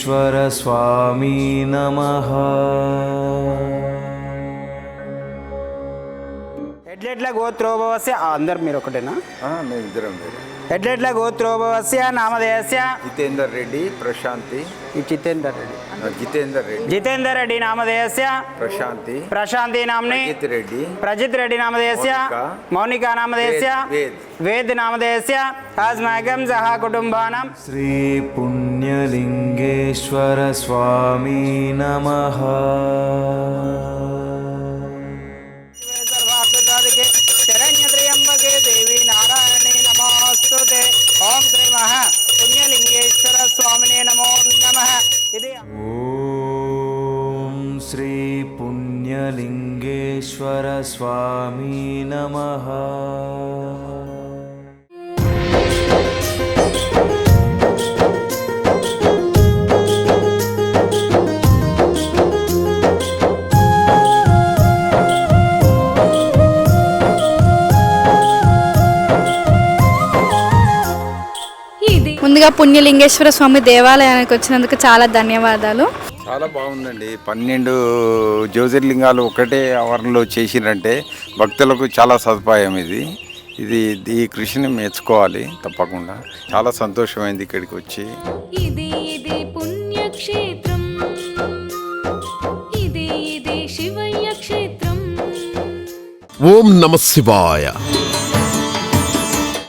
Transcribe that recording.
श्रीपुण्यलिङ्गेश्वरस्वामी नमः ఎడ్లెట్ల గోత్రోభవస్య ఆ, అందరు మీరు ఒకటేనా ఆ, మేము ఇద్దరం వేరు ఎడ్లెట్ల గోత్రోభవస్య నామధేయస్య జితేందర్ రెడ్డి ప్రశాంతి ఈ జితేందర్ రెడ్డి. జితేందర్ రెడ్డి. జితేందర్ రెడ్డి నామధేయస్య. ప్రశాంతి. ప్రశాంతి నామ్ని. రెడ్డి. ప్రజిత్ రెడ్డి నామధేయస్య. మౌనిక. నామధేయస్య. వేద్ సహా కుటుంబానం. శ్రీ పుణ్యలింగేశ్వర స్వామి నమః. లింగేశ్వర స్వామి నమ. ముందుగా పుణ్యలింగేశ్వర స్వామి దేవాలయానికి వచ్చినందుకు చాలా ధన్యవాదాలు. చాలా బాగుందండి. పన్నెండు జ్యోతిర్లింగాలు ఒకటే ఆవరణలో చేసిరంటే భక్తులకు చాలా సదుపాయం ఇది. ఇది ఈ కృషిని మెచ్చుకోవాలి తప్పకుండా. చాలా సంతోషమైంది ఇక్కడికి వచ్చి. ఇది ఇది పుణ్యక్షేత్రం. ఇది ఇది శివయ్య క్షేత్రం. ఓం నమ శివాయ.